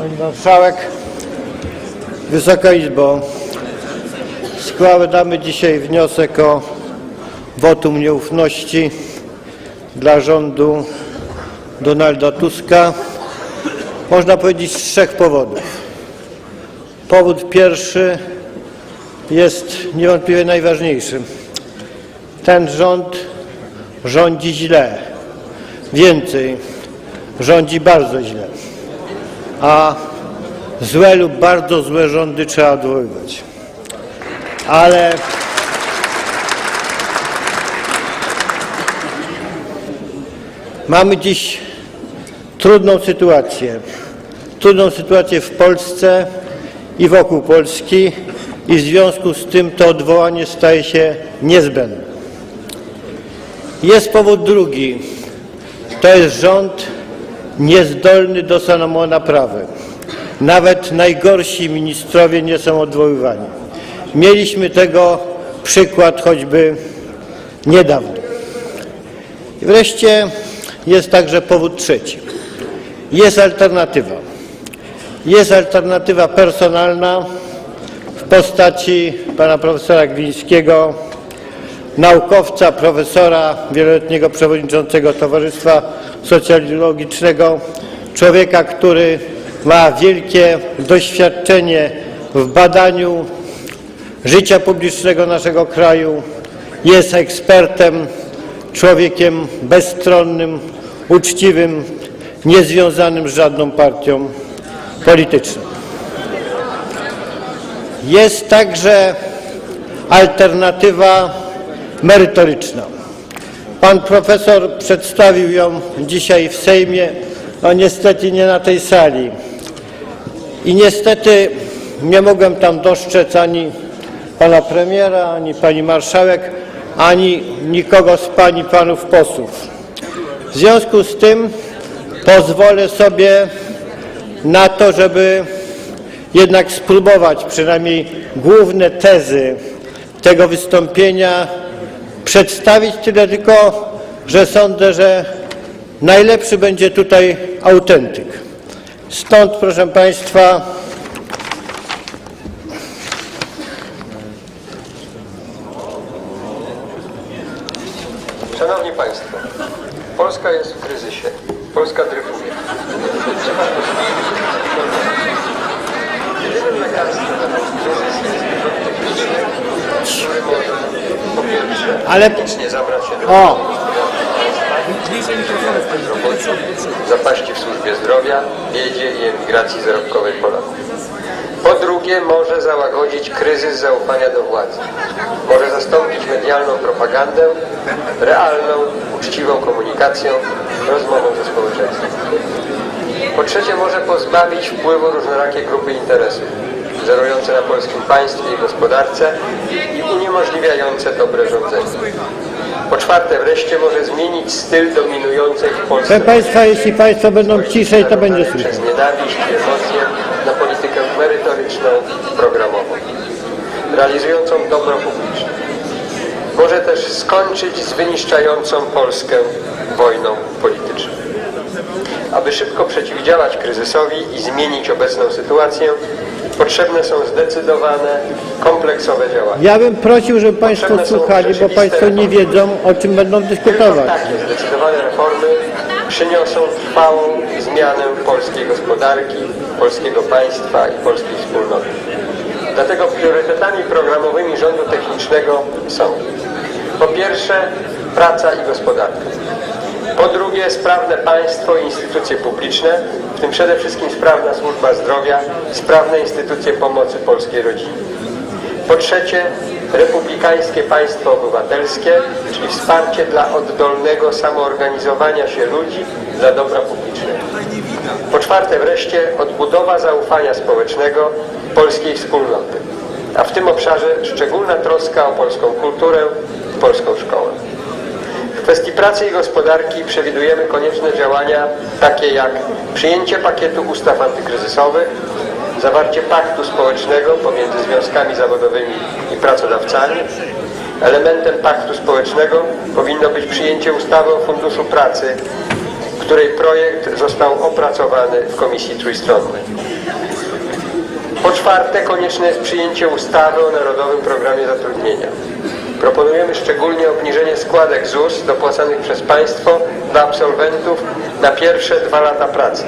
Pani Marszałek, Wysoka Izbo, składamy dzisiaj wniosek o wotum nieufności dla rządu Donalda Tuska. Można powiedzieć z trzech powodów. Powód pierwszy jest niewątpliwie najważniejszy. Ten rząd rządzi źle. Więcej, rządzi bardzo źle. A złe lub bardzo złe rządy trzeba odwoływać. Ale mamy dziś trudną sytuację. Trudną sytuację w Polsce i wokół Polski i w związku z tym to odwołanie staje się niezbędne. Jest powód drugi. To jest rząd niezdolny do samonaprawy. Nawet najgorsi ministrowie nie są odwoływani. Mieliśmy tego przykład choćby niedawno. I wreszcie jest także powód trzeci. Jest alternatywa. Jest alternatywa personalna w postaci pana profesora Glińskiego, naukowca, profesora, wieloletniego przewodniczącego Towarzystwa Socjologicznego, człowieka, który ma wielkie doświadczenie w badaniu życia publicznego naszego kraju, jest ekspertem, człowiekiem bezstronnym, uczciwym, niezwiązanym z żadną partią polityczną. Jest także alternatywa merytoryczna. Pan profesor przedstawił ją dzisiaj w Sejmie, no niestety nie na tej sali. I niestety nie mogłem tam dostrzec ani pana premiera, ani pani marszałek, ani nikogo z pań i panów posłów. W związku z tym pozwolę sobie na to, żeby jednak spróbować przynajmniej główne tezy tego wystąpienia przedstawić, tyle tylko, że sądzę, że najlepszy będzie tutaj autentyk. Stąd, proszę Państwa, Szanowni Państwo, Polska jest w kryzysie. Polska dryfuje. Jedynym lekarstwem na ten kryzys jest kryzys, który może po pierwsze Ale- nie zabrać się do o, zapaści w służbie zdrowia, biedzie i emigracji zarobkowej Polaków. Po drugie, może załagodzić kryzys zaufania do władzy. Może zastąpić medialną propagandę realną, uczciwą komunikacją, rozmową ze społeczeństwem. Po trzecie, może pozbawić wpływu różnorakie grupy interesów, żerujące na polskim państwie i gospodarce i uniemożliwiające dobre rządzenie. Po czwarte, wreszcie może zmienić styl dominującej w Polsce proszę Państwa, jeśli Państwo będą ciszej, to będzie przez słychać. nienawiść i emocje na politykę merytoryczną programową, realizującą dobro publiczne. Może też skończyć z wyniszczającą Polskę wojną polityczną. Aby szybko przeciwdziałać kryzysowi i zmienić obecną sytuację, potrzebne są zdecydowane, kompleksowe działania. Ja bym prosił, żeby Państwo słuchali, bo Państwo nie wiedzą, o czym będą Tylko dyskutować. takie zdecydowane reformy przyniosą trwałą zmianę polskiej gospodarki, polskiego państwa i polskiej wspólnoty. Dlatego priorytetami programowymi rządu technicznego są po pierwsze praca i gospodarka. Po drugie sprawne państwo i instytucje publiczne, w tym przede wszystkim sprawna służba zdrowia, sprawne instytucje pomocy polskiej rodzinie. Po trzecie, republikańskie państwo obywatelskie, czyli wsparcie dla oddolnego samoorganizowania się ludzi dla dobra publicznego. Po czwarte wreszcie, odbudowa zaufania społecznego polskiej wspólnoty, a w tym obszarze szczególna troska o polską kulturę polską szkołę. Kwestii pracy i gospodarki przewidujemy konieczne działania takie jak przyjęcie pakietu ustaw antykryzysowych, zawarcie paktu społecznego pomiędzy związkami zawodowymi i pracodawcami. Elementem paktu społecznego powinno być przyjęcie ustawy o Funduszu Pracy, której projekt został opracowany w Komisji Trójstronnej. Po czwarte, konieczne jest przyjęcie ustawy o Narodowym Programie Zatrudnienia. Proponujemy szczególnie obniżenie składek ZUS dopłacanych przez państwo dla absolwentów na pierwsze dwa lata pracy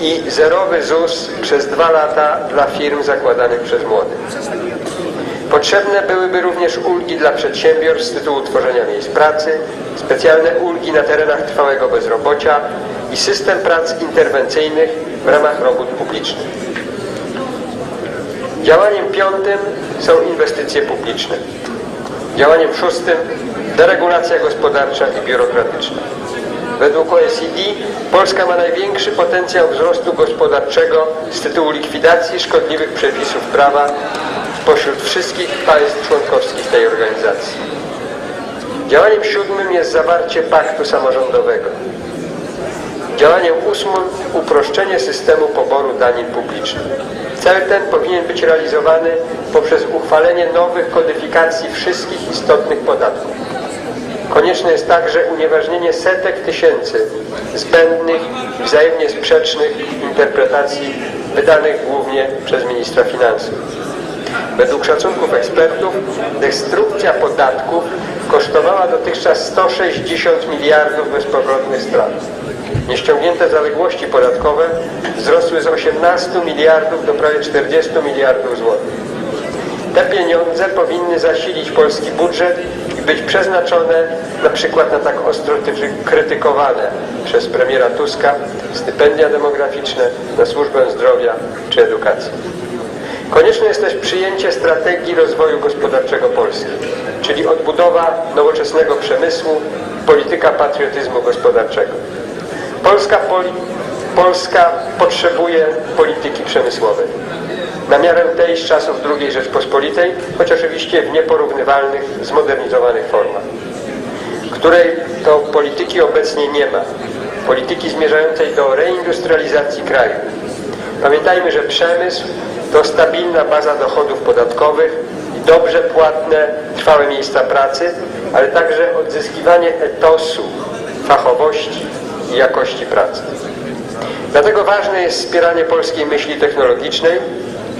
i zerowy ZUS przez dwa lata dla firm zakładanych przez młodych. Potrzebne byłyby również ulgi dla przedsiębiorstw z tytułu tworzenia miejsc pracy, specjalne ulgi na terenach trwałego bezrobocia i system prac interwencyjnych w ramach robót publicznych. Działaniem piątym są inwestycje publiczne. Działaniem szóstym deregulacja gospodarcza i biurokratyczna. Według OECD Polska ma największy potencjał wzrostu gospodarczego z tytułu likwidacji szkodliwych przepisów prawa spośród wszystkich państw członkowskich tej organizacji. Działaniem siódmym jest zawarcie paktu samorządowego. Działaniem ósmym uproszczenie systemu poboru danin publicznych. Cel ten powinien być realizowany poprzez uchwalenie nowych kodyfikacji wszystkich istotnych podatków. Konieczne jest także unieważnienie setek tysięcy zbędnych wzajemnie sprzecznych interpretacji wydanych głównie przez ministra finansów. Według szacunków ekspertów destrukcja podatków kosztowała dotychczas 160 miliardów bezpowrotnych strat. Nieściągnięte zaległości podatkowe wzrosły z 18 miliardów do prawie 40 miliardów złotych. Te pieniądze powinny zasilić polski budżet i być przeznaczone na przykład na tak ostro krytykowane przez premiera Tuska stypendia demograficzne, na służbę zdrowia czy edukację. Konieczne jest też przyjęcie strategii rozwoju gospodarczego Polski, czyli odbudowa nowoczesnego przemysłu, polityka patriotyzmu gospodarczego. Polska, poli Polska potrzebuje polityki przemysłowej. Na miarę tej z czasów II Rzeczpospolitej, choć oczywiście w nieporównywalnych, zmodernizowanych formach, której to polityki obecnie nie ma. Polityki zmierzającej do reindustrializacji kraju. Pamiętajmy, że przemysł to stabilna baza dochodów podatkowych i dobrze płatne, trwałe miejsca pracy, ale także odzyskiwanie etosu, fachowości i jakości pracy. Dlatego ważne jest wspieranie polskiej myśli technologicznej,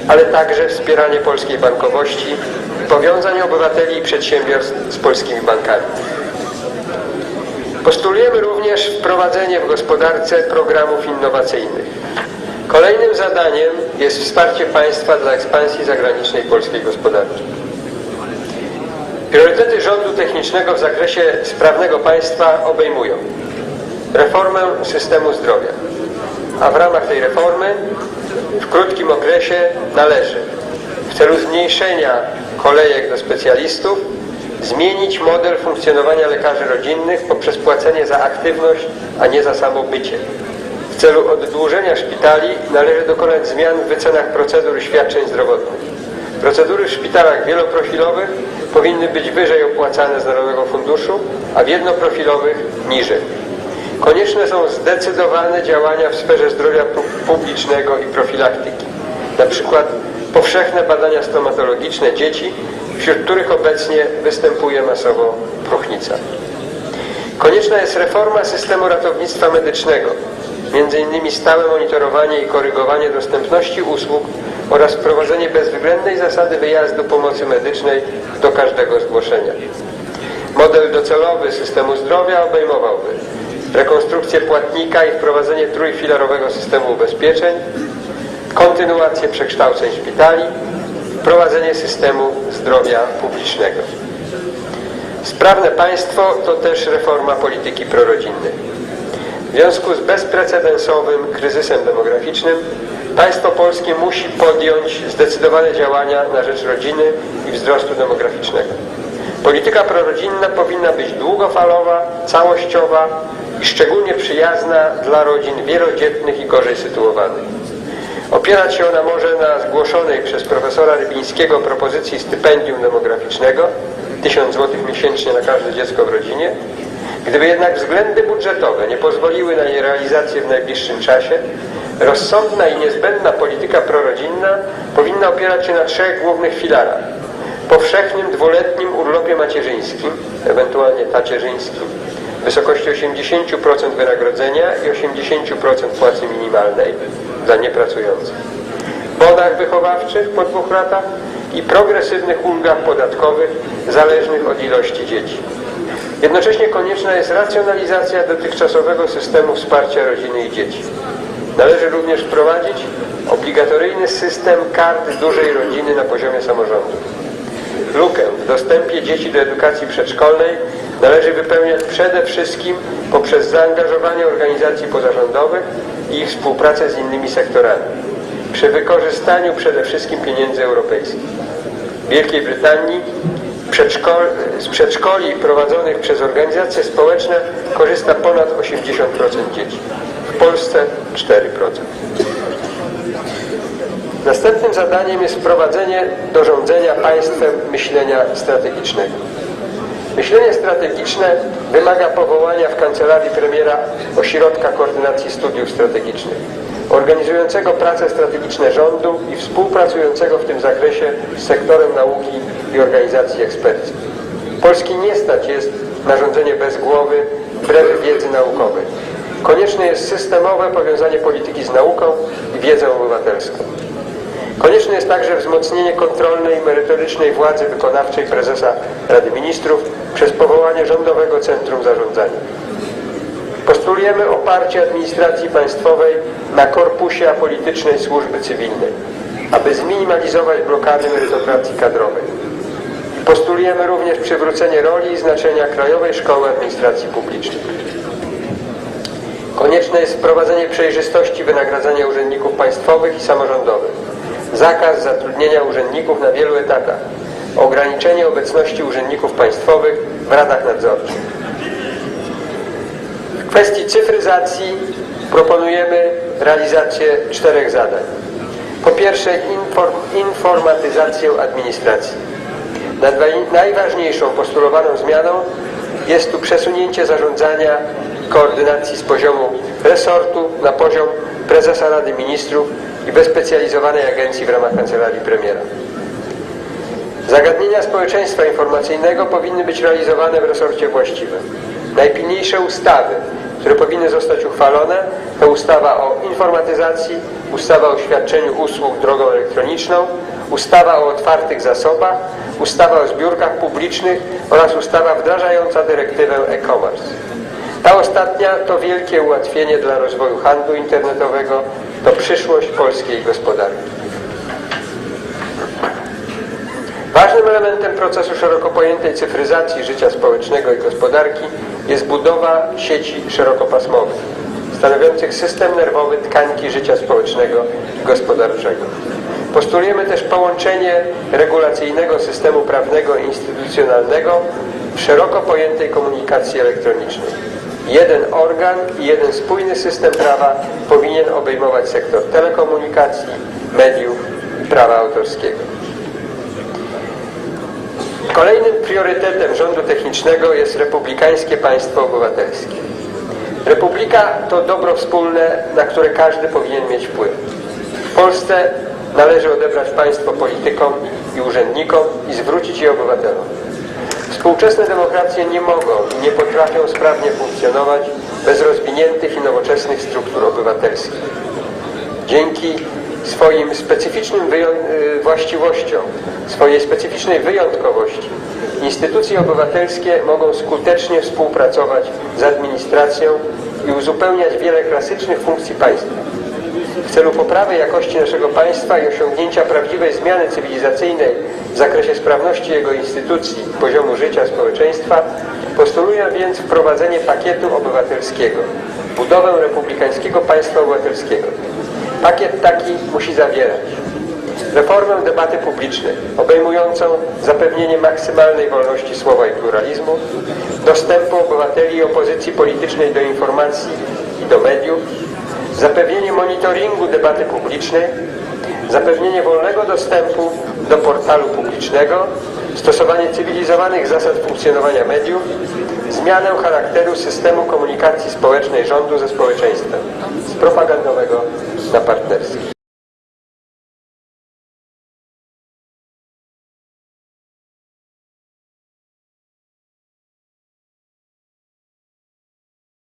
ale także wspieranie polskiej bankowości i powiązanie obywateli i przedsiębiorstw z polskimi bankami. Postulujemy również wprowadzenie w gospodarce programów innowacyjnych. Kolejnym zadaniem jest wsparcie państwa dla ekspansji zagranicznej polskiej gospodarki. Priorytety rządu technicznego w zakresie sprawnego państwa obejmują reformę systemu zdrowia, a w ramach tej reformy w krótkim okresie należy w celu zmniejszenia kolejek do specjalistów zmienić model funkcjonowania lekarzy rodzinnych poprzez płacenie za aktywność, a nie za samo bycie. W celu oddłużenia szpitali należy dokonać zmian w wycenach procedur świadczeń zdrowotnych. Procedury w szpitalach wieloprofilowych powinny być wyżej opłacane z Narodowego Funduszu, a w jednoprofilowych niżej. Konieczne są zdecydowane działania w sferze zdrowia pu- publicznego i profilaktyki. Na przykład powszechne badania stomatologiczne dzieci, wśród których obecnie występuje masowo próchnica. Konieczna jest reforma systemu ratownictwa medycznego, innymi stałe monitorowanie i korygowanie dostępności usług oraz wprowadzenie bezwzględnej zasady wyjazdu pomocy medycznej do każdego zgłoszenia. Model docelowy systemu zdrowia obejmowałby rekonstrukcję płatnika i wprowadzenie trójfilarowego systemu ubezpieczeń, kontynuację przekształceń szpitali, wprowadzenie systemu zdrowia publicznego. Sprawne państwo to też reforma polityki prorodzinnej. W związku z bezprecedensowym kryzysem demograficznym państwo polskie musi podjąć zdecydowane działania na rzecz rodziny i wzrostu demograficznego. Polityka prorodzinna powinna być długofalowa, całościowa i szczególnie przyjazna dla rodzin wielodzietnych i gorzej sytuowanych. Opierać się ona może na zgłoszonej przez profesora Rybińskiego propozycji stypendium demograficznego 1000 zł miesięcznie na każde dziecko w rodzinie. Gdyby jednak względy budżetowe nie pozwoliły na jej realizację w najbliższym czasie, rozsądna i niezbędna polityka prorodzinna powinna opierać się na trzech głównych filarach. Powszechnym dwuletnim urlopie macierzyńskim, ewentualnie tacierzyńskim, wysokości 80% wynagrodzenia i 80% płacy minimalnej dla niepracujących, bonach wychowawczych po dwóch latach i progresywnych ulgach podatkowych zależnych od ilości dzieci. Jednocześnie konieczna jest racjonalizacja dotychczasowego systemu wsparcia rodziny i dzieci. Należy również wprowadzić obligatoryjny system kart dużej rodziny na poziomie samorządu. Lukę w dostępie dzieci do edukacji przedszkolnej należy wypełniać przede wszystkim poprzez zaangażowanie organizacji pozarządowych i ich współpracę z innymi sektorami, przy wykorzystaniu przede wszystkim pieniędzy europejskich. W Wielkiej Brytanii przedszkol, z przedszkoli prowadzonych przez organizacje społeczne korzysta ponad 80% dzieci. W Polsce 4%. Następnym zadaniem jest wprowadzenie do rządzenia państwem myślenia strategicznego. Myślenie strategiczne wymaga powołania w kancelarii premiera ośrodka koordynacji studiów strategicznych, organizującego prace strategiczne rządu i współpracującego w tym zakresie z sektorem nauki i organizacji eksperckich. Polski nie stać jest na rządzenie bez głowy, wbrew wiedzy naukowej. Konieczne jest systemowe powiązanie polityki z nauką i wiedzą obywatelską. Konieczne jest także wzmocnienie kontrolnej i merytorycznej władzy wykonawczej prezesa Rady Ministrów przez powołanie Rządowego Centrum Zarządzania. Postulujemy oparcie administracji państwowej na korpusie apolitycznej służby cywilnej, aby zminimalizować blokady merytokracji kadrowej. Postulujemy również przywrócenie roli i znaczenia Krajowej Szkoły Administracji Publicznej. Konieczne jest wprowadzenie przejrzystości wynagradzania urzędników państwowych i samorządowych, zakaz zatrudnienia urzędników na wielu etatach, ograniczenie obecności urzędników państwowych w radach nadzorczych. Kwestii cyfryzacji proponujemy realizację czterech zadań. Po pierwsze inform- informatyzację administracji. Najważniejszą postulowaną zmianą jest tu przesunięcie zarządzania koordynacji z poziomu resortu na poziom prezesa Rady Ministrów i wyspecjalizowanej agencji w ramach Kancelarii Premiera. Zagadnienia społeczeństwa informacyjnego powinny być realizowane w resorcie właściwym. Najpilniejsze ustawy, które powinny zostać uchwalone, to ustawa o informatyzacji, ustawa o świadczeniu usług drogą elektroniczną, ustawa o otwartych zasobach, ustawa o zbiórkach publicznych oraz ustawa wdrażająca dyrektywę e-commerce. Ta ostatnia to wielkie ułatwienie dla rozwoju handlu internetowego, to przyszłość polskiej gospodarki. Ważnym elementem procesu szeroko pojętej cyfryzacji życia społecznego i gospodarki jest budowa sieci szerokopasmowych, stanowiących system nerwowy tkanki życia społecznego i gospodarczego. Postulujemy też połączenie regulacyjnego systemu prawnego i instytucjonalnego w szeroko pojętej komunikacji elektronicznej. Jeden organ i jeden spójny system prawa powinien obejmować sektor telekomunikacji, mediów i prawa autorskiego. Kolejnym priorytetem rządu technicznego jest republikańskie państwo obywatelskie. Republika to dobro wspólne, na które każdy powinien mieć wpływ. W Polsce należy odebrać państwo politykom i urzędnikom i zwrócić je obywatelom. Współczesne demokracje nie mogą i nie potrafią sprawnie funkcjonować bez rozwiniętych i nowoczesnych struktur obywatelskich. Dzięki swoim specyficznym y, właściwościom, swojej specyficznej wyjątkowości, instytucje obywatelskie mogą skutecznie współpracować z administracją i uzupełniać wiele klasycznych funkcji państwa. W celu poprawy jakości naszego państwa i osiągnięcia prawdziwej zmiany cywilizacyjnej w zakresie sprawności jego instytucji poziomu życia społeczeństwa postuluję więc wprowadzenie pakietu obywatelskiego, budowę republikańskiego państwa obywatelskiego. Pakiet taki musi zawierać. Reformę debaty publicznej obejmującą zapewnienie maksymalnej wolności słowa i pluralizmu, dostępu obywateli i opozycji politycznej do informacji i do mediów, zapewnienie monitoringu debaty publicznej, zapewnienie wolnego dostępu do portalu publicznego, stosowanie cywilizowanych zasad funkcjonowania mediów, zmianę charakteru systemu komunikacji społecznej rządu ze społeczeństwem, z propagandowego na partnerski.